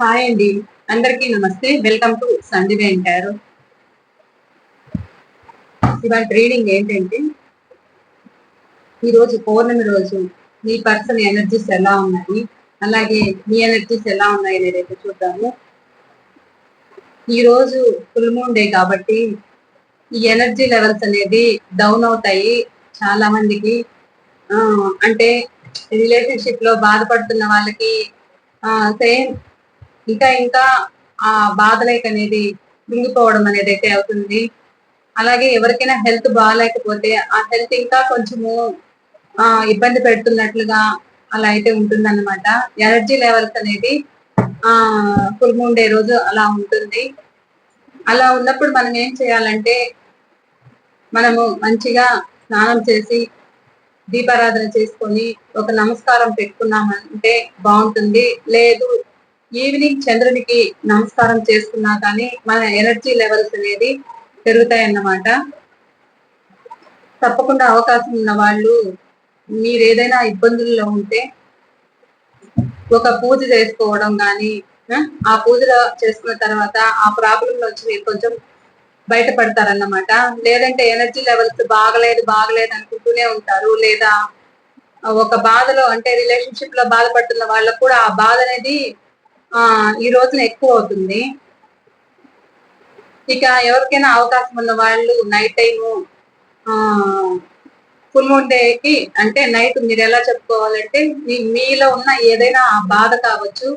Hi అండి. అందరికీ నమస్తే. వెల్కమ్ టు సందివే అంటారు ఇవాళ రీడింగ్ ఏంటంటే ఈరోజు పౌర్ణమి రోజు మీ పర్సన్ ఎనర్జీస్ ఎలా ఉన్నాయి అలాగే మీ ఎనర్జీస్ ఎలా ఉన్నాయి అనేది అయితే చూద్దాము. ఈ రోజు ఫుల్ మూన్ డే కాబట్టి ఈ ఎనర్జీ లెవెల్స్ అనేది డౌన్ అవుతాయి. చాలా మందికి అంటే రిలేషన్షిప్లో బాధపడుతున్న వాళ్ళకి సేమ్ ఇంకా ఇంకా ఆ బాధలేక అనేది మింగిపోవడం అనేది అయితే అవుతుంది. అలాగే ఎవరికైనా హెల్త్ బాగాలేకపోతే ఆ హెల్త్ ఇంకా కొంచెము ఆ ఇబ్బంది పెడుతున్నట్లుగా అలా అయితే ఉంటుంది అనమాట ఎనర్జీ లెవెల్స్ అనేది ఆ ఫుల్ మూన్ డే రోజు అలా ఉంటుంది. అలా ఉన్నప్పుడు మనం ఏం చేయాలంటే మనము మంచిగా స్నానం చేసి దీపారాధన చేసుకొని ఒక నమస్కారం పెట్టుకున్నామంటే బాగుంటుంది. లేదు ఈవినింగ్ చంద్రునికి నమస్కారం చేసుకున్నా కానీ మన ఎనర్జీ లెవెల్స్ అనేది పెరుగుతాయి అన్నమాట తప్పకుండా అవకాశం ఉన్న వాళ్ళు మీరు ఏదైనా ఇబ్బందుల్లో ఉంటే ఒక పూజ చేసుకోవడం కానీ ఆ పూజలో చేసుకున్న తర్వాత ఆ ప్రాబ్లం నుంచి మీరు కొంచెం బయటపడతారన్నమాట. లేదంటే ఎనర్జీ లెవెల్స్ బాగలేదు బాగలేదు అనుకుంటూనే ఉంటారు. లేదా ఒక బాధలో అంటే రిలేషన్షిప్లో బాధపడుతున్న వాళ్ళకు కూడా ఆ బాధ అనేది ఈ రోజున ఎక్కువ అవుతుంది. ఇక ఎవరికైనా అవకాశం ఉన్న వాళ్ళు నైట్ టైము ఫుల్ మూన్ డేకి అంటే నైట్ మీరు ఎలా చెప్పుకోవాలంటే మీ మీలో ఉన్న ఏదైనా ఆ బాధ కావచ్చు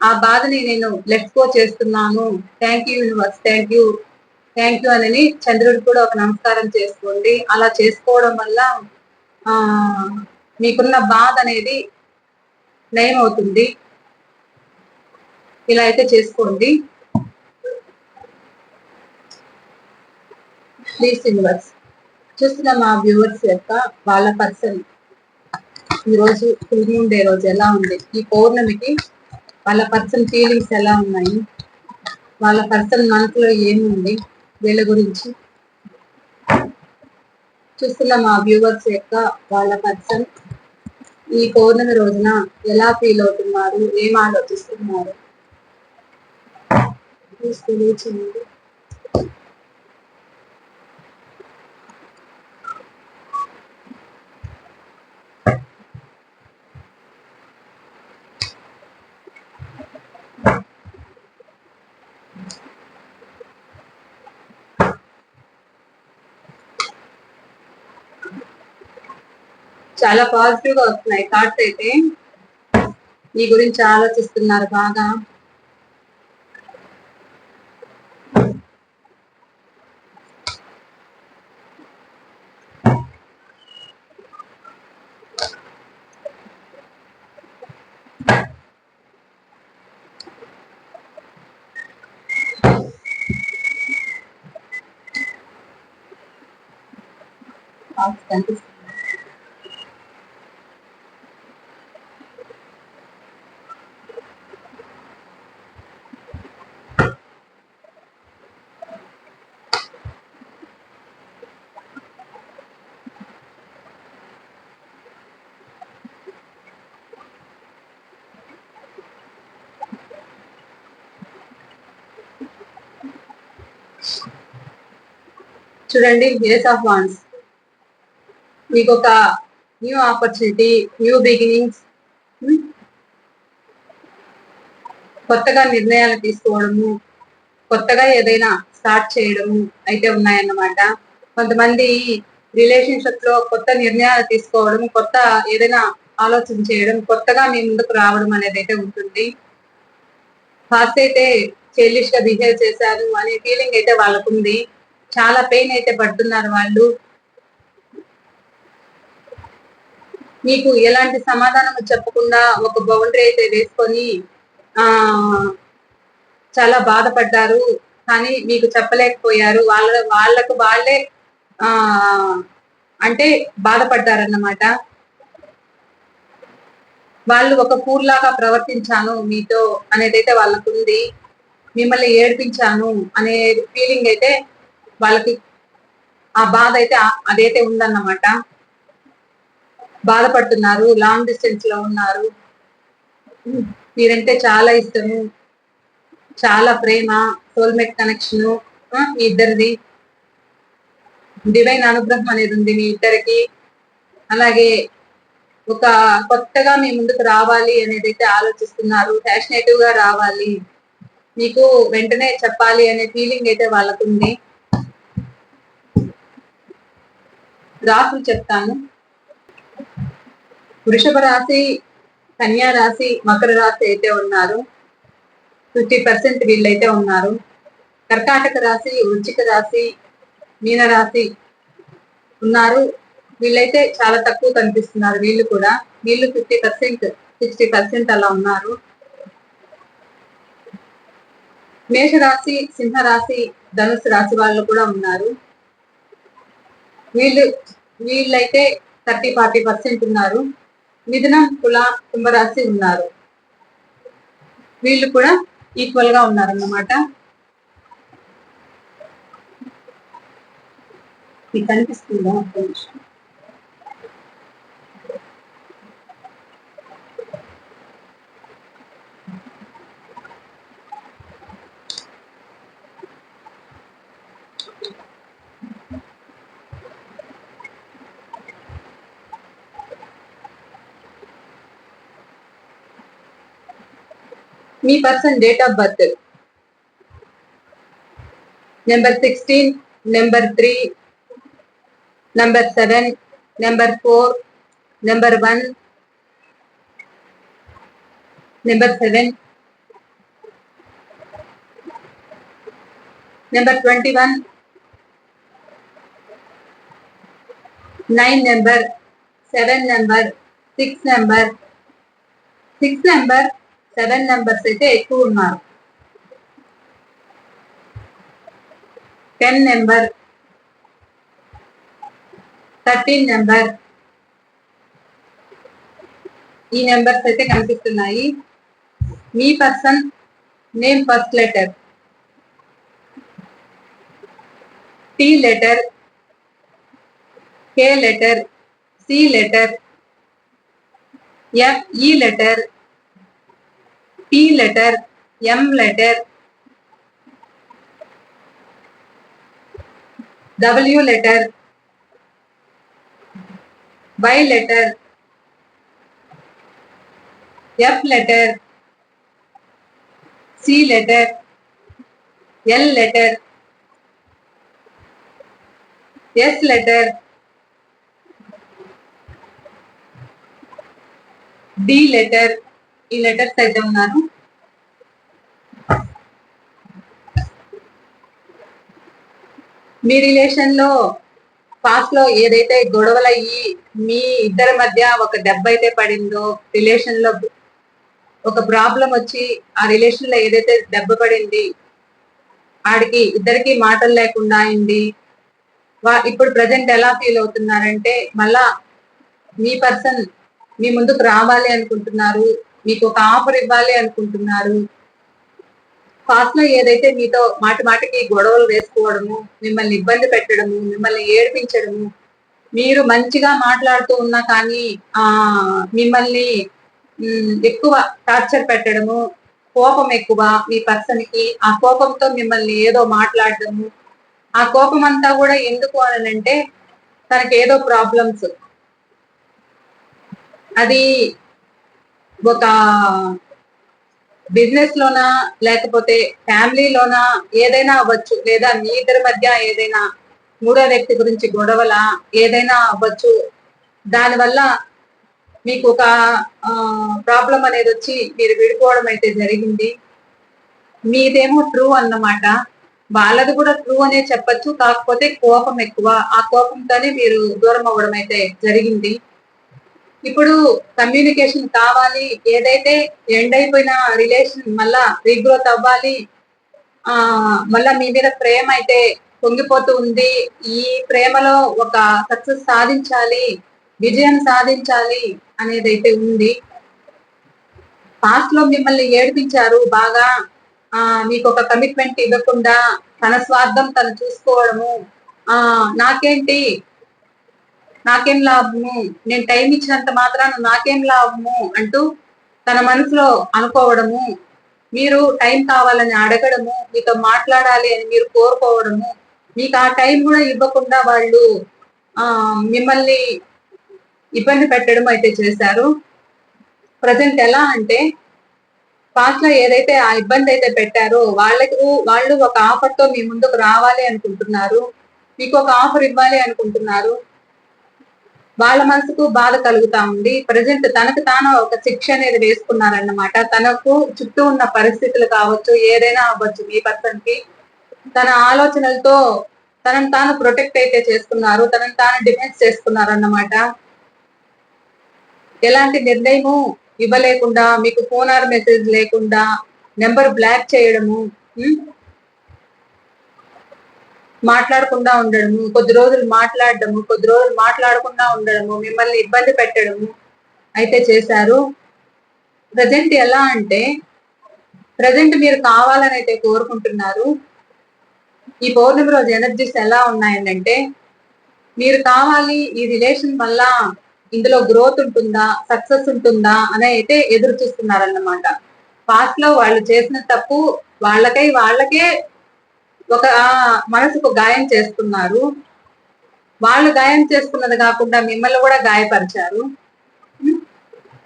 ఆ బాధని నేను లెట్ గో చేస్తున్నాను. Thank you universe thank you thank you అని చంద్రుడికి కూడా ఒక నమస్కారం చేసుకోండి. అలా చేసుకోవడం వల్ల మీకున్న బాధ అనేది నయం అవుతుంది ఇలా అయితే చేసుకోండి. ప్లీజ్ యూనివర్స్ చూస్తున్న మా వ్యూవర్స్ యొక్క వాళ్ళ పర్సన్ ఈరోజు ఫుల్ మూన్ డే రోజు ఎలా ఉంది? ఈ పౌర్ణమికి వాళ్ళ పర్సన్ ఫీలింగ్స్ ఎలా ఉన్నాయి? వాళ్ళ పర్సన్ మనసులో ఏముంది? వీళ్ళ గురించి చూస్తున్న మా వ్యూవర్స్ యొక్క వాళ్ళ పర్సన్ ఈ పౌర్ణమి రోజున ఎలా ఫీల్ అవుతున్నారు? ఏం ఆలోచిస్తున్నారు? ప్లీజ్ తెలియచేయండి చాలా పాజిటివ్గా వస్తున్నాయి థాట్స్ అయితే. మీ గురించి ఆలోచిస్తున్నారు బాగా. Thoughts కనిపిస్తున్నాయి. చూడండి ఏస్ ఆఫ్ వాన్స్ మీకు ఒక న్యూ ఆపర్చునిటీ న్యూ బిగినింగ్స్ కొత్తగా నిర్ణయాలు తీసుకోవడము కొత్తగా ఏదైనా స్టార్ట్ చేయడము అయితే ఉన్నాయన్నమాట. కొంతమంది రిలేషన్షిప్లో కొత్త నిర్ణయాలు తీసుకోవడం కొత్త ఏదైనా ఆలోచన చేయడం కొత్తగా మీ ముందుకు రావడం అనేది అయితే ఉంటుంది. ఫాస్ట్ అయితే చైల్డిష్గా బిహేవ్ చేశారు అనే ఫీలింగ్ అయితే వాళ్ళకుంది. చాలా పెయిన్ అయితే పడుతున్నారు వాళ్ళు. మీకు ఎలాంటి సమాధానం చెప్పకుండా ఒక బౌండరీ అయితే వేసుకొని ఆ చాలా బాధపడ్డారు. కానీ మీకు చెప్పలేకపోయారు. వాళ్ళ వాళ్ళకు వాళ్ళే ఆ అంటే బాధపడ్డారన్నమాట. వాళ్ళు ఒక పూర్లాగా ప్రవర్తించాను మీతో అనేది అయితే వాళ్ళకుంది. మిమ్మల్ని ఏడిపించాను అనే ఫీలింగ్ అయితే వాళ్ళకి ఆ బాధ అయితే అదైతే ఉందన్నమాట. బాధపడుతున్నారు లాంగ్ డిస్టెన్స్లో ఉన్నారు. మీరంటే చాలా ఇష్టము. చాలా ప్రేమ సోల్మేట్ కనెక్షన్ మీ ఇద్దరిది. డివైన్ అనుగ్రహం అనేది ఉంది మీ ఇద్దరికి. అలాగే ఒక కొత్తగా మీ ముందుకు రావాలి అనేది అయితే ఆలోచిస్తున్నారు. ఫ్యాషనేటివ్గా రావాలి. మీకు వెంటనే చెప్పాలి అనే ఫీలింగ్ అయితే వాళ్ళకుంది. రాసులు చెప్తాను. వృషభ రాశి కన్యా రాశి మకర రాశి అయితే ఉన్నారు. ఫిఫ్టీ పర్సెంట్ వీళ్ళైతే ఉన్నారు. కర్కాటక రాశి వృచ్చిక రాశి మీన రాశి ఉన్నారు. వీళ్ళైతే చాలా తక్కువ కనిపిస్తున్నారు వీళ్ళు కూడా. వీళ్ళు ఫిఫ్టీ పర్సెంట్ సిక్స్టీ పర్సెంట్ అలా ఉన్నారు. మేషరాశి సింహరాశి ధనుసు రాశి వాళ్ళు కూడా ఉన్నారు. వీళ్ళు వీళ్ళైతే థర్టీ ఫార్టీ పర్సెంట్ ఉన్నారు. మిథునం కుల కుంభరాశి ఉన్నారు. వీళ్ళు కూడా ఈక్వల్గా ఉన్నారన్నమాట. మీకు కనిపిస్తుందా ఒక్క నిమిషం? మీ person date of birth number sixteen number three number seven number four number one number seven number twenty one nine number seven number six number six number seven numbers అయితే ఎక్కువ ఉన్నారు. టెన్ నెంబర్ థర్టీన్ నెంబర్ ఈ numbers అయితే కనిపిస్తున్నాయి. మీ person name first letter T letter K letter C letter F E letter T letter M letter W letter Y letter F letter C letter L letter, S letter, D letter, ఈ letters అయితే ఉన్నారు మీ రిలేషన్లో పాస్ట్లో ఏదైతే గొడవలు అయ్యి మీ ఇద్దరి మధ్య ఒక దెబ్బ అయితే పడిందో రిలేషన్లో ఒక ప్రాబ్లం వచ్చి ఆ రిలేషన్లో ఏదైతే దెబ్బ పడింది ఆడికి ఇద్దరికి మాటలు లేకుండా అయింది వా- ఇప్పుడు ప్రజెంట్ ఎలా ఫీల్ అవుతున్నారంటే మళ్ళా మీ పర్సన్ మీ ముందుకు రావాలి అనుకుంటున్నారు మీకు ఒక ఆఫర్ ఇవ్వాలి అనుకుంటున్నారు. పాస్ట్లో ఏదైతే మీతో మాటి మాటికి గొడవలు వేసుకోవడము మిమ్మల్ని ఇబ్బంది పెట్టడము మిమ్మల్ని ఏడిపించడము మీరు మంచిగా మాట్లాడుతూ ఉన్నా కానీ ఆ మిమ్మల్ని ఎక్కువ టార్చర్ పెట్టడము కోపం ఎక్కువ మీ పర్సన్కి ఆ కోపంతో మిమ్మల్ని ఏదో మాట్లాడడము. ఆ కోపం అంతా కూడా ఎందుకు అని అంటే తనకి ఏదో ప్రాబ్లమ్స్. అది ఒక బిజినెస్ లోనా లేకపోతే ఫ్యామిలీలోనా ఏదైనా అవ్వచ్చు. లేదా మీ ఇద్దరి మధ్య ఏదైనా మూడో వ్యక్తి గురించి గొడవల ఏదైనా అవ్వచ్చు. దానివల్ల మీకు ఒక ప్రాబ్లం అనేది వచ్చి మీరు విడిపోవడం అయితే జరిగింది. మీదేమో ట్రూ అన్నమాట. వాళ్ళది కూడా ట్రూ అనే చెప్పచ్చు. కాకపోతే కోపం ఎక్కువ. ఆ కోపంతోనే మీరు దూరం అవ్వడం అయితే జరిగింది. ఇప్పుడు కమ్యూనికేషన్ కావాలి ఏదైతే ఎండ్ అయిపోయిన రిలేషన్ మళ్ళా రీగ్రోత్ అవ్వాలి ఆ మళ్ళా మీ మీద ప్రేమ అయితే పొంగిపోతూ ఉంది ఈ ప్రేమలో ఒక సక్సెస్ సాధించాలి విజయం సాధించాలి అనేది అయితే ఉంది. పాస్ట్లో మిమ్మల్ని ఏడిపించారు బాగా ఆ మీకు ఒక కమిట్మెంట్ ఇవ్వకుండా తన స్వార్థం తను చూసుకోవడము ఆ నాకేంటి నాకేం లాభము? నేను టైం ఇచ్చినంత మాత్రాన నాకేం లాభము? అంటూ తన మనసులో అనుకోవడము. మీరు టైం కావాలని అడగడము. మీతో మాట్లాడాలి అని మీరు కోరుకోవడము. మీకు ఆ టైం కూడా ఇవ్వకుండా వాళ్ళు ఆ మిమ్మల్ని ఇబ్బంది పెట్టడం అయితే చేశారు. ప్రజెంట్ ఎలా అంటే పాస్ట్లో ఏదైతే ఆ ఇబ్బంది అయితే పెట్టారో వాళ్ళకు వాళ్ళు ఒక ఆఫర్తో మీ ముందుకు రావాలి అనుకుంటున్నారు. మీకు ఒక ఆఫర్ ఇవ్వాలి అనుకుంటున్నారు. వాళ్ళ మనసుకు బాధ కలుగుతా ఉంది. ప్రజెంట్ తనకు తాను ఒక శిక్ష అనేది వేసుకున్నారన్నమాట. తనకు చుట్టూ ఉన్న పరిస్థితులు కావచ్చు ఏదైనా అవ్వచ్చు మీ పర్సన్కి తన ఆలోచనలతో తనను తాను ప్రొటెక్ట్ అయితే చేసుకున్నారు తనను తాను డిఫెన్స్ చేసుకున్నారు అన్నమాట ఎలాంటి నిర్ణయము ఇవ్వలేకుండా మీకు ఫోన్ ఆర్ మెసేజ్ లేకుండా నెంబర్ బ్లాక్ చేయడము మాట్లాడకుండా ఉండడము కొద్ది రోజులు మాట్లాడడము కొద్ది రోజులు మాట్లాడకుండా ఉండడము మిమ్మల్ని ఇబ్బంది పెట్టడము అయితే చేశారు. ప్రజెంట్ ఎలా అంటే ప్రజెంట్ మీరు కావాలని అయితే కోరుకుంటున్నారు. ఈ పౌర్ణమి రోజు ఎనర్జీస్ ఎలా ఉన్నాయంటే మీరు కావాలి ఈ రిలేషన్ వల్ల ఇందులో గ్రోత్ ఉంటుందా సక్సెస్ ఉంటుందా అని అయితే ఎదురు చూస్తున్నారన్నమాట. పాస్ట్లో వాళ్ళు చేసిన తప్పు వాళ్ళకై వాళ్ళకే ఒక మనసుకు గాయం చేస్తున్నారు. వాళ్ళు గాయం చేసుకున్నది కాకుండా మిమ్మల్ని కూడా గాయపరిచారు.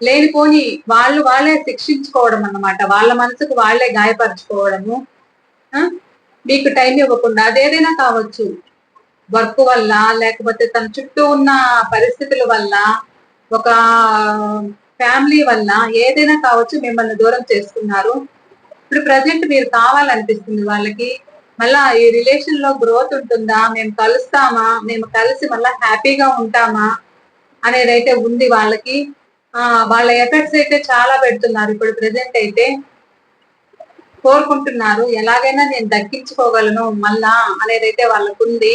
లేనిపోని వాళ్ళు వాళ్ళే శిక్షించుకోవడం అన్నమాట. వాళ్ళ మనసుకు వాళ్ళే గాయపరచుకోవడము. మీకు టైం ఇవ్వకుండా అదేదైనా కావచ్చు. వర్క్ వల్ల లేకపోతే తన చుట్టూ ఉన్న పరిస్థితుల వల్ల ఒక ఫ్యామిలీ వల్ల ఏదైనా కావచ్చు మిమ్మల్ని దూరం చేసుకున్నారు ఇప్పుడు ప్రజెంట్ మీరు కావాలనిపిస్తుంది వాళ్ళకి. మళ్ళా ఈ రిలేషన్లో గ్రోత్ ఉంటుందా? మేము కలుస్తామా? మేము కలిసి మళ్ళా హ్యాపీగా ఉంటామా? అనేది అయితే ఉంది వాళ్ళకి. ఆ వాళ్ళ ఎఫెక్ట్స్ అయితే చాలా పెడుతున్నారు. ఇప్పుడు ప్రజెంట్ అయితే కోరుకుంటున్నారు. ఎలాగైనా నేను దక్కించుకోగలను మళ్ళా అనేది అయితే వాళ్ళకు ఉంది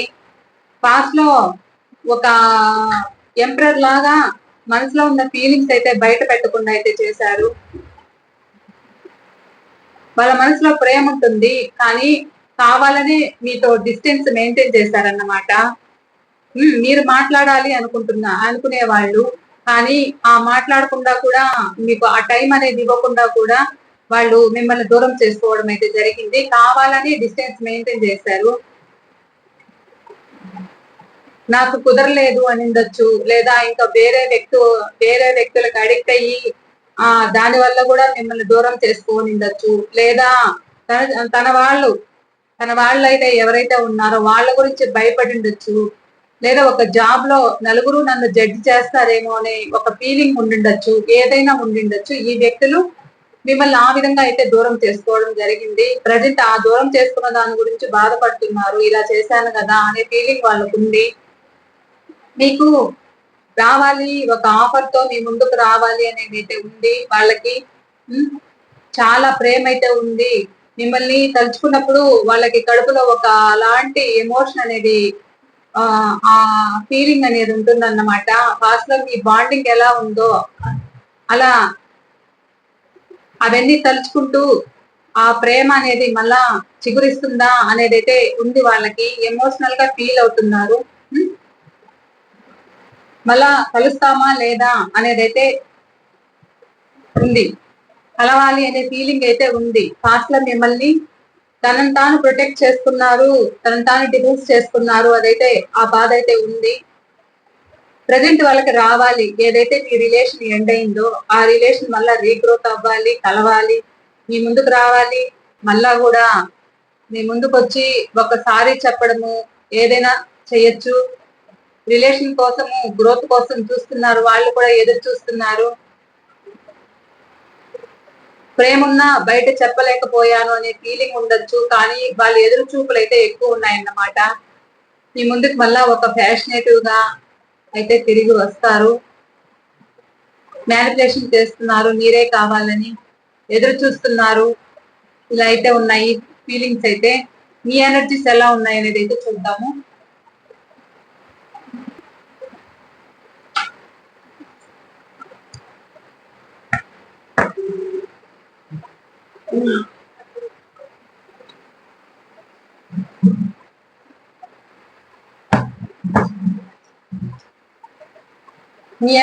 పాస్ట్లో ఒక ఎంప్రర్ లాగా మనసులో ఉన్న ఫీలింగ్స్ అయితే బయట పెట్టకుండా అయితే చేశారు. వాళ్ళ మనసులో ప్రేమ ఉంటుంది. కానీ కావాలని మీతో డిస్టెన్స్ మెయింటైన్ చేశారన్నమాట మీరు మాట్లాడాలి అనుకుంటున్నా అనుకునే వాళ్ళు కానీ ఆ మాట్లాడకుండా కూడా మీకు ఆ టైం అనేది ఇవ్వకుండా కూడా వాళ్ళు మిమ్మల్ని దూరం చేసుకోవడం అయితే జరిగింది. కావాలని డిస్టెన్స్ మెయింటైన్ చేశారు నాకు కుదరలేదు అని ఉండొచ్చు లేదా ఇంకా వేరే వ్యక్తు వేరే వ్యక్తులకు అడిక్ట్ అయ్యి ఆ దాని వల్ల కూడా మిమ్మల్ని దూరం చేసుకోని ఉండొచ్చు. లేదా తన తన వాళ్ళు తన వాళ్ళు అయితే ఎవరైతే ఉన్నారో వాళ్ళ గురించి భయపడి ఉండొచ్చు లేదా ఒక జాబ్లో నలుగురు నన్ను జడ్జి చేస్తారేమో అనే ఒక ఫీలింగ్ ఉండిండొచ్చు. ఏదైనా ఉండిండొచ్చు. ఈ వ్యక్తులు మిమ్మల్ని ఆ విధంగా అయితే దూరం చేసుకోవడం జరిగింది. ప్రజెంట్ ఆ దూరం చేసుకున్న దాని గురించి బాధపడుతున్నారు. ఇలా చేశాను కదా అనే ఫీలింగ్ వాళ్ళకు ఉంది. మీకు రావాలి ఒక ఆఫర్తో మీ ముందుకు రావాలి అనేది అయితే ఉంది. వాళ్ళకి చాలా ప్రేమ అయితే ఉంది. మిమ్మల్ని తలుచుకున్నప్పుడు వాళ్ళకి కడుపులో ఒక అలాంటి ఎమోషన్ అనేది ఆ ఫీలింగ్ అనేది ఉంటుందన్నమాట. అన్నమాట లో మీ బాండింగ్ ఎలా ఉందో అలా అవన్నీ తలుచుకుంటూ ఆ ప్రేమ అనేది మళ్ళా చిగురిస్తుందా అనేది అయితే ఉంది వాళ్ళకి ఎమోషనల్గా ఫీల్ అవుతున్నారు. మళ్ళా కలుస్తామా లేదా అనేది అయితే ఉంది. కలవాలి అనే ఫీలింగ్ అయితే ఉంది. ఫాస్ట్లో మిమ్మల్ని తనను తాను ప్రొటెక్ట్ చేసుకున్నారు తనను తాను డిఫెన్స్ చేసుకున్నారు అదైతే ఆ బాధ అయితే ఉంది. ప్రజెంట్ వాళ్ళకి రావాలి. ఏదైతే మీ రిలేషన్ ఎండ్ అయిందో ఆ రిలేషన్ మళ్ళా రీగ్రోత్ అవ్వాలి కలవాలి. మీ ముందుకు రావాలి. మళ్ళా కూడా మీ ముందుకు వచ్చి ఒకసారి చెప్పడము ఏదైనా చేయొచ్చు. రిలేషన్ కోసము గ్రోత్ కోసం చూస్తున్నారు. వాళ్ళు కూడా ఎదురు చూస్తున్నారు. ప్రేమున్నా బయట చెప్పలేకపోయాను అనే ఫీలింగ్ ఉండొచ్చు కానీ వాళ్ళ ఎదురు చూపులు అయితే ఎక్కువ ఉన్నాయన్నమాట. మీ ముందుకు మళ్ళా ఒక ఫ్యాషనేటివ్గా అయితే తిరిగి వస్తారు. మ్యానిపులేషన్ చేస్తున్నారు మీరే కావాలని ఎదురు చూస్తున్నారు. ఇలా అయితే ఉన్నాయి ఫీలింగ్స్ అయితే. మీ ఎనర్జీస్ ఎలా ఉన్నాయి అనేది అయితే చూద్దాము. మీ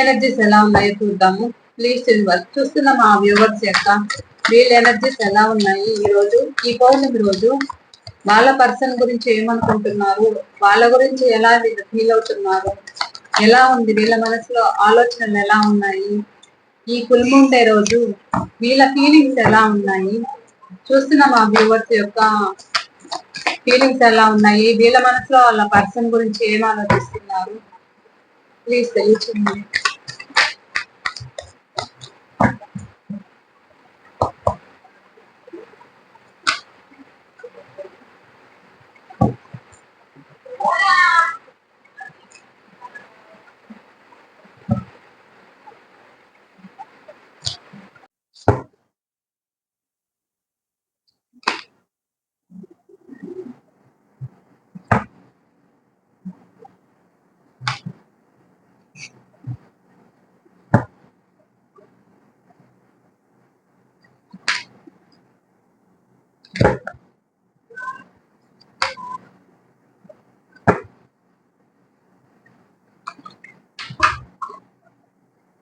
ఎనర్జీస్ ఎలా ఉన్నాయో చూద్దాము. ప్లీజ్ వర్క్ చూస్తున్న మా వ్యూవర్స్ యొక్క వీళ్ళ ఎనర్జీస్ ఎలా ఉన్నాయి? ఈ రోజు ఈ పౌర్ణమి రోజు వాళ్ళ పర్సన్ గురించి ఏమనుకుంటున్నారు? వాళ్ళ గురించి ఎలా ఫీల్ అవుతున్నారు? ఎలా ఉంది? వీళ్ళ మనసులో ఆలోచనలు ఎలా ఉన్నాయి? ఈ కుల్ముండే రోజు వీళ్ళ ఫీలింగ్స్ ఎలా ఉన్నాయి? చూస్తున్న మా వ్యూవర్స్ యొక్క ఫీలింగ్స్ ఎలా ఉన్నాయి? వీళ్ళ మనసులో వాళ్ళ పర్సన్ గురించి ఏం ఆలోచిస్తున్నారు? ప్లీజ్ తెలియచేయండి.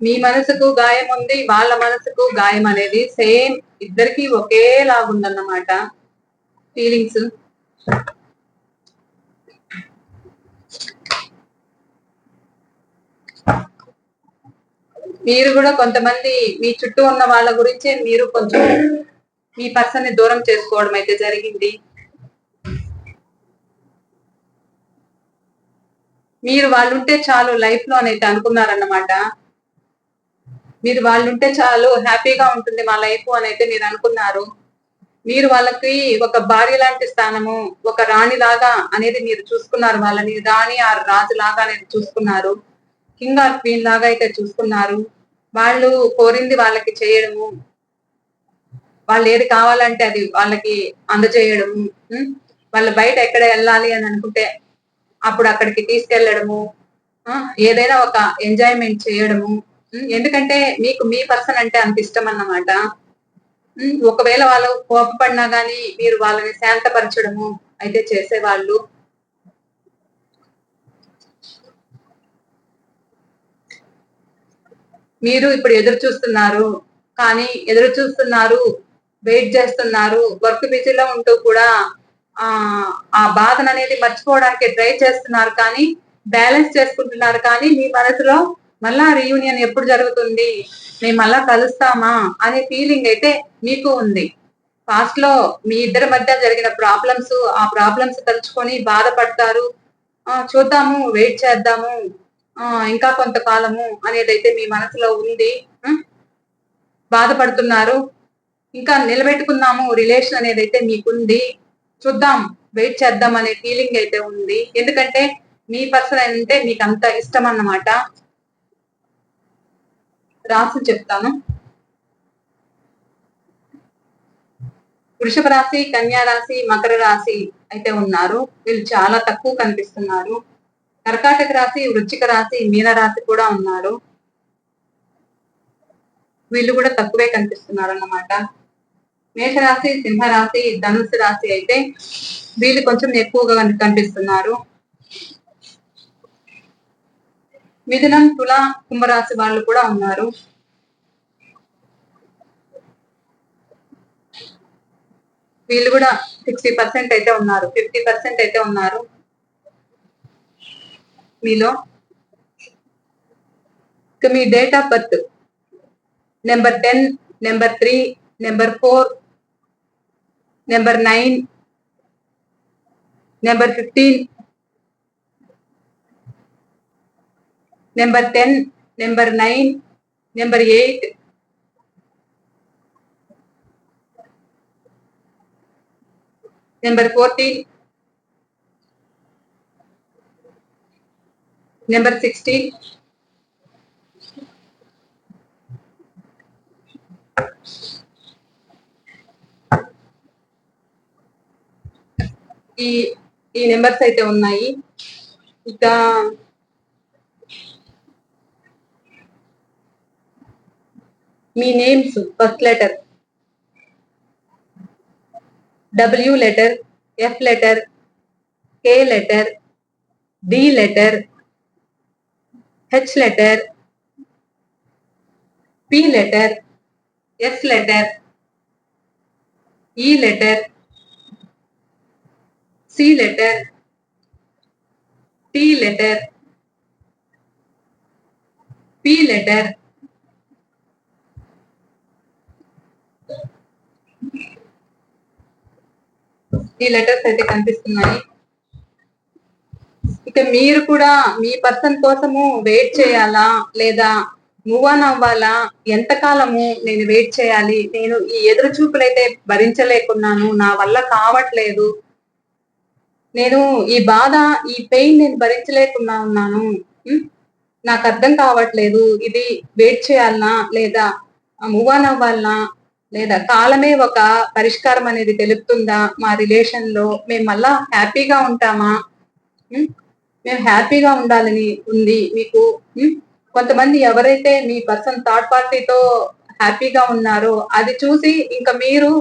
మీ మనసుకు గాయం ఉంది వాళ్ళ మనసుకు గాయం అనేది సేమ్ ఇద్దరికి ఒకేలాగుందన్నమాట ఫీలింగ్స్. మీరు కూడా కొంతమంది మీ చుట్టూ ఉన్న వాళ్ళ గురించే మీరు కొంచెం మీ పర్సన్ని దూరం చేసుకోవడం అయితే జరిగింది. మీరు వాళ్ళు ఉంటే చాలు లైఫ్లో అయితే అనుకున్నారన్నమాట. మీరు వాళ్ళు ఉంటే చాలు హ్యాపీగా ఉంటుంది మా లైఫ్ అని అయితే మీరు అనుకున్నారు. మీరు వాళ్ళకి ఒక భార్య లాంటి స్థానము ఒక రాణి లాగా అనేది మీరు చూసుకున్నారు. వాళ్ళని రాణి ఆ రాజు లాగా అనేది చూసుకున్నారు. కింగ్ ఆర్ క్వీన్ లాగా అయితే చూసుకున్నారు. వాళ్ళు కోరింది వాళ్ళకి చేయడము. వాళ్ళు ఏది కావాలంటే అది వాళ్ళకి అందజేయడము. వాళ్ళు బయట ఎక్కడ వెళ్ళాలి అని అనుకుంటే అప్పుడు అక్కడికి తీసుకెళ్ళడము ఏదైనా ఒక ఎంజాయ్మెంట్ చేయడము. ఎందుకంటే మీకు మీ పర్సన్ అంటే అంత ఇష్టం అన్నమాట. ఒకవేళ వాళ్ళు కోపపడినా గానీ మీరు వాళ్ళని శాంతపరచడము అయితే చేసేవాళ్ళు. మీరు ఇప్పుడు ఎదురు చూస్తున్నారు కానీ ఎదురు చూస్తున్నారు వెయిట్ చేస్తున్నారు వర్క్ బిజీలో ఉంటూ కూడా ఆ ఆ బాధను అనేది మర్చిపోవడానికి ట్రై చేస్తున్నారు కానీ బ్యాలెన్స్ చేసుకుంటున్నారు కానీ మీ మనసులో మళ్ళా రీయూనియన్ ఎప్పుడు జరుగుతుంది? మేము మళ్ళా కలుస్తామా? అనే ఫీలింగ్ అయితే మీకు ఉంది. పాస్ట్లో మీ ఇద్దరి మధ్య జరిగిన ప్రాబ్లమ్స్ ఆ ప్రాబ్లమ్స్ తలుచుకొని బాధపడతారు. చూద్దాము వెయిట్ చేద్దాము. ఇంకా కొంతకాలము అనేది అయితే మీ మనసులో ఉంది. బాధపడుతున్నారు. ఇంకా నిలబెట్టుకుందాము రిలేషన్ అనేది అయితే మీకుంది. చూద్దాం వెయిట్ చేద్దాం అనే ఫీలింగ్ అయితే ఉంది. ఎందుకంటే మీ పర్సన్ అంటే మీకు అంత ఇష్టం అన్నమాట. రాసి చెప్తాను. వృషభ రాశి కన్యా రాశి మకర రాశి అయితే ఉన్నారు. వీళ్ళు చాలా తక్కువ కనిపిస్తున్నారు. కర్కాటక రాశి వృచ్చిక రాశి మీన రాశి కూడా ఉన్నారు. వీళ్ళు కూడా తక్కువే కనిపిస్తున్నారు అన్నమాట మేషరాశి సింహరాశి ధనుసు రాశి అయితే వీళ్ళు కొంచెం ఎక్కువగా కనిపిస్తున్నారు. మిథునం తుల కుంభరాశి వాళ్ళు కూడా ఉన్నారు. వీళ్ళు కూడా సిక్స్టీ పర్సెంట్ అయితే ఉన్నారు. ఫిఫ్టీ పర్సెంట్ అయితే ఉన్నారు. మీలో? మీ date of birth number ten number three number four number nine number fifteen number ten number nine number eight number fourteen number sixteen ఈ ఈ నెంబర్స్ అయితే ఉన్నాయి. ఇక మీ names first letter W letter F letter K letter D letter H letter P letter S letter E letter C letter T letter P letter ఈ letters అయితే కనిపిస్తున్నాయి. ఇక మీరు కూడా మీ పర్సన్ కోసము వెయిట్ చేయాలా? లేదా మూవ్ ఆన్ అవ్వాలా? ఎంతకాలము నేను వెయిట్ చేయాలి? నేను ఈ ఎదురు చూపులైతే భరించలేకున్నాను నా వల్ల కావట్లేదు. నేను ఈ బాధ ఈ పెయిన్ నేను భరించలేకుండా ఉన్నాను. నాకు అర్థం కావట్లేదు. ఇది వెయిట్ చేయాలనా లేదా మూవ్ ఆన్ అవ్వాలనా లేదా కాలమే ఒక పరిష్కారం అనేది తెలుపుతుందా మా రిలేషన్లో? మేము మళ్ళా హ్యాపీగా ఉంటామా? మేము హ్యాపీగా ఉండాలని ఉంది మీకు? కొంతమంది ఎవరైతే మీ పర్సన్ థర్డ్ పార్టీతో హ్యాపీగా ఉన్నారో అది చూసి ఇంకా మీరు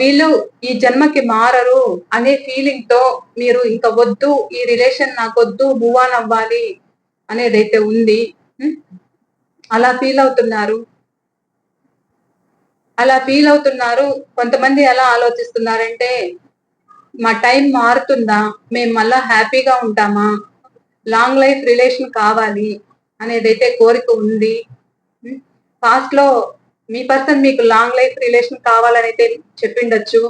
వీళ్ళు ఈ జన్మకి మారరు అనే ఫీలింగ్తో మీరు ఇంకా వద్దు ఈ రిలేషన్ నాకు వద్దు మూవ్ ఆన్ అవ్వాలి అనేది అయితే ఉంది. అలా ఫీల్ అవుతున్నారు. అలా ఫీల్ అవుతున్నారు. కొంతమంది ఎలా ఆలోచిస్తున్నారంటే మా టైం మారుతుందా? మేము మళ్ళా హ్యాపీగా ఉంటామా? లాంగ్ లైఫ్ రిలేషన్ కావాలి అనేదైతే కోరిక ఉంది. పాస్ట్లో మీ పర్సన్ మీకు లాంగ్ లైఫ్ రిలేషన్ కావాలని అయితే చెప్పిండొచ్చు.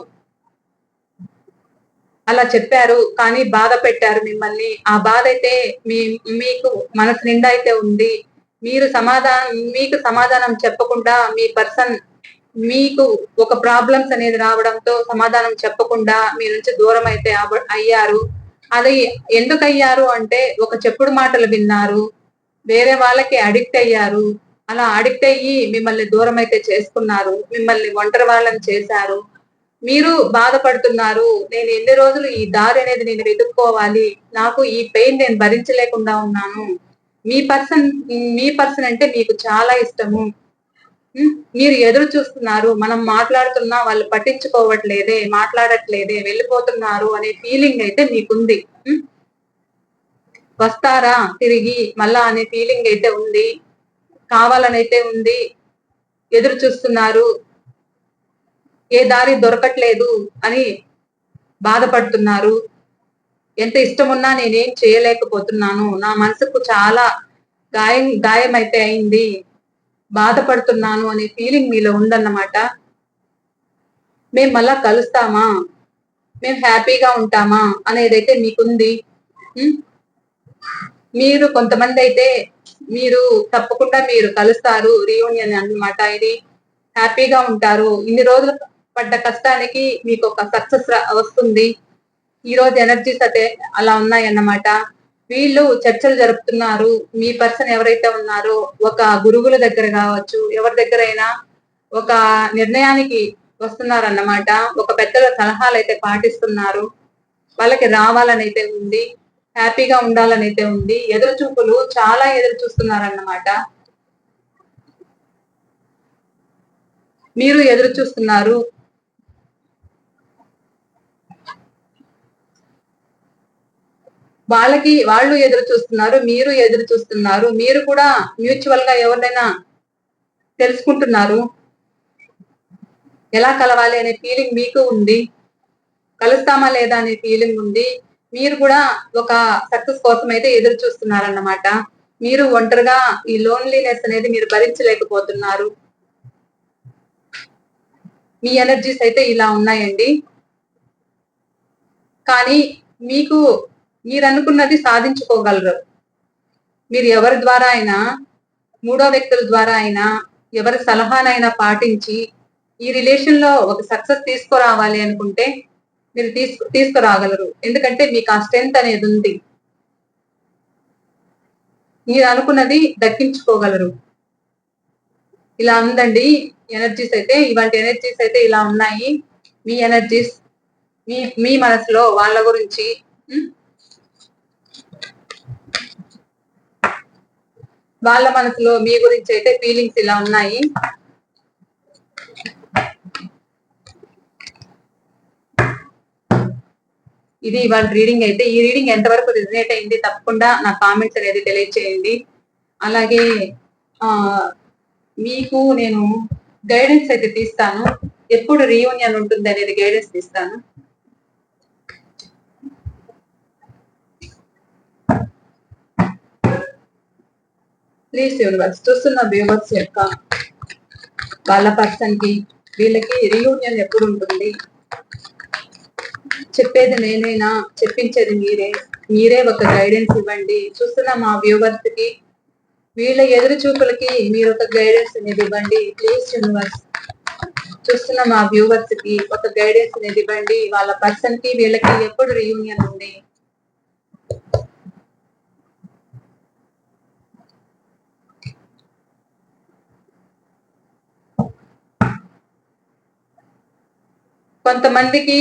అలా చెప్పారు కానీ బాధ పెట్టారు మిమ్మల్ని. ఆ బాధ అయితే మీ మీకు మనసు నిండా అయితే ఉంది. మీరు సమాధానం మీకు సమాధానం చెప్పకుండా మీ పర్సన్ మీకు ఒక ప్రాబ్లమ్స్ అనేది రావడంతో సమాధానం చెప్పకుండా మీ నుంచి దూరం అయితే అయ్యారు. అది ఎందుకు అయ్యారు అంటే ఒక చెప్పుడు మాటలు విన్నారు. వేరే వాళ్ళకి అడిక్ట్ అయ్యారు. అలా అడిక్ట్ అయ్యి మిమ్మల్ని దూరం అయితే చేసుకున్నారు. మిమ్మల్ని ఒంటరి వాళ్ళని చేశారు. మీరు బాధపడుతున్నారు. నేను ఎన్ని రోజులు ఈ దారి అనేది నేను వెతుక్కోవాలి. నాకు ఈ పెయిన్ నేను భరించలేకుండా ఉన్నాను. మీ పర్సన్ మీ పర్సన్ అంటే మీకు చాలా ఇష్టము. మీరు ఎదురు చూస్తున్నారు. మనం మాట్లాడుతున్నా వాళ్ళు పట్టించుకోవట్లేదే మాట్లాడట్లేదే వెళ్ళిపోతున్నారు అనే ఫీలింగ్ అయితే మీకుంది. వస్తారా తిరిగి? మళ్ళా అనే ఫీలింగ్ అయితే ఉంది. కావాలని అయితే ఉంది. ఎదురు చూస్తున్నారు. ఏ దారి దొరకట్లేదు అని బాధపడుతున్నారు. ఎంత ఇష్టం ఉన్నా నేనేం చేయలేకపోతున్నాను. నా మనసుకు చాలా గాయం గాయం అయితే అయింది. బాధపడుతున్నాను అనే ఫీలింగ్ మీలో ఉందన్నమాట. మేము మళ్ళా కలుస్తామా? మేము హ్యాపీగా ఉంటామా? అనేదైతే మీకుంది. మీరు కొంతమంది అయితే మీరు తప్పకుండా మీరు కలుస్తారు రీయూనియన్ అన్నమాట ఇది. హ్యాపీగా ఉంటారు. ఇన్ని రోజులు పడ్డ కష్టానికి మీకు ఒక సక్సెస్ వస్తుంది. ఈ రోజు ఎనర్జీస్ అయితే అలా ఉన్నాయన్నమాట. వీళ్ళు చర్చలు జరుపుతున్నారు. మీ పర్సన్ ఎవరైతే ఉన్నారో ఒక గురువుల దగ్గర కావచ్చు ఎవరి దగ్గరైనా ఒక నిర్ణయానికి వస్తున్నారన్నమాట. ఒక పెద్దల సలహాలు అయితే పాటిస్తున్నారు. వాళ్ళకి రావాలని అయితే ఉంది. హ్యాపీగా ఉండాలని అయితే ఉంది. ఎదురు చూపులు చాలా ఎదురు చూస్తున్నారన్నమాట. మీరు ఎదురు చూస్తున్నారు. వాళ్ళకి వాళ్ళు ఎదురు చూస్తున్నారు మీరు ఎదురు చూస్తున్నారు మీరు కూడా మ్యూచువల్గా ఎవరినైనా తెలుసుకుంటున్నారు. ఎలా కలవాలి అనే ఫీలింగ్ మీకు ఉంది? కలుస్తామా లేదా అనే ఫీలింగ్ ఉంది? మీరు కూడా ఒక సక్సెస్ కోసం అయితే ఎదురు చూస్తున్నారన్నమాట. మీరు ఒంటరిగా ఈ లోన్లీనెస్ అనేది మీరు భరించలేకపోతున్నారు. మీ ఎనర్జీస్ అయితే ఇలా ఉన్నాయండి. కానీ మీకు మీరు అనుకున్నది సాధించుకోగలరు. మీరు ఎవరి ద్వారా అయినా మూడో వ్యక్తుల ద్వారా అయినా ఎవరి సలహానైనా పాటించి ఈ రిలేషన్లో ఒక సక్సెస్ తీసుకురావాలి అనుకుంటే మీరు తీసుకు తీసుకురాగలరు. ఎందుకంటే మీకు ఆ స్ట్రెంత్ అనేది ఉంది. మీరు అనుకున్నది దక్కించుకోగలరు. ఇలా ఉందండి. ఎనర్జీస్ అయితే ఇవాళ ఎనర్జీస్ అయితే ఇలా ఉన్నాయి. మీ ఎనర్జీస్ మీ మీ మనసులో వాళ్ళ గురించి వాళ్ళ మనసులో మీ గురించి అయితే ఫీలింగ్స్ ఇలా ఉన్నాయి. ఇది ఇవాళ రీడింగ్ అయితే. ఈ రీడింగ్ ఎంతవరకు రిజనేట్ అయింది తప్పకుండా నా కామెంట్స్ అనేది తెలియచేయండి. అలాగే ఆ మీకు నేను గైడెన్స్ అయితే తీస్తాను. ఎప్పుడు రీయూనియన్ ఉంటుంది అనేది గైడెన్స్ ఇస్తాను ప్లీజ్ యూనివర్స్ చూస్తున్న వ్యూవర్స్ యొక్క వాళ్ళ పర్సన్కి వీళ్ళకి రీయూనియన్ ఎప్పుడు ఉంటుంది? చెప్పేది నేనైనా? చెప్పించేది మీరే. మీరే ఒక గైడెన్స్ ఇవ్వండి. చూస్తున్న మా వ్యూవర్స్కి వీళ్ళ ఎదురు చూపులకి మీరు ఒక గైడెన్స్ అనేది ఇవ్వండి. ప్లీజ్ యూనివర్స్ చూస్తున్న మా వ్యూవర్స్కి ఒక గైడెన్స్ అనేది ఇవ్వండి. వాళ్ళ పర్సన్కి వీళ్ళకి ఎప్పుడు రీయూనియన్ ఉంది? కొంతమందికి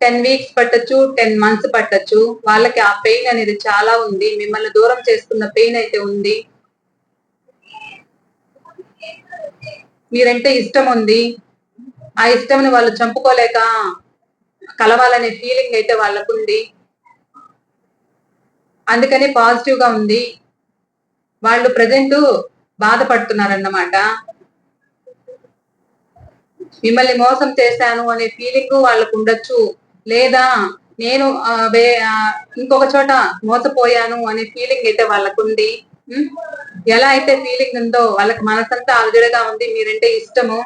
టెన్ వీక్స్ పట్టొచ్చు టెన్ మంత్స్ పట్టచ్చు. వాళ్ళకి ఆ పెయిన్ అనేది చాలా ఉంది. మిమ్మల్ని దూరం చేసుకున్న పెయిన్ అయితే ఉంది. మీరంటే ఇష్టం ఉంది. ఆ ఇష్టంని వాళ్ళు చంపుకోలేక కలవాలనే ఫీలింగ్ అయితే వాళ్ళకుంది. అందుకని పాజిటివ్గా ఉంది. వాళ్ళు ప్రజెంట్ బాధపడుతున్నారన్నమాట. మిమ్మల్ని మోసం చేశాను అనే ఫీలింగ్ వాళ్ళకు ఉండొచ్చు లేదా నేను ఇంకొక చోట మోసపోయాను అనే ఫీలింగ్ అయితే వాళ్ళకుంది. ఎలా అయితే ఫీలింగ్ ఉందో వాళ్ళకి మనసంతా అలజడిగా ఉంది మీరంటే ఇష్టము.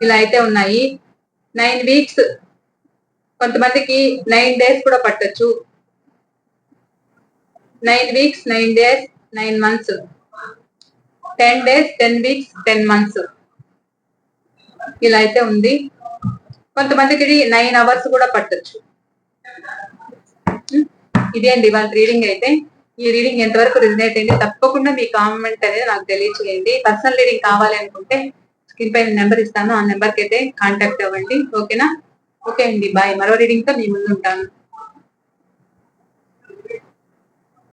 ఇలా అయితే ఉన్నాయి. నైన్ వీక్స్ కొంతమందికి నైన్ డేస్ కూడా పట్టొచ్చు. Nine weeks nine days nine months ten days ten weeks ten months ఇలా అయితే ఉంది. కొంతమందికి నైన్ అవర్స్ కూడా పట్టొచ్చు. ఉం? ఇదే అండి వాళ్ళ రీడింగ్ అయితే. ఈ రీడింగ్ ఎంతవరకు రిజనేట్ అయింది? తప్పకుండా మీ కామెంట్ అనేది నాకు తెలియచేయండి. పర్సనల్ రీడింగ్ కావాలి అనుకుంటే స్క్రీన్ పైన నెంబర్ ఇస్తాను. ఆ నెంబర్కి అయితే కాంటాక్ట్ అవ్వండి. ఓకేనా ఓకే అండి. బాయ్ మరో రీడింగ్తో మీ ముందు ఉంటాను.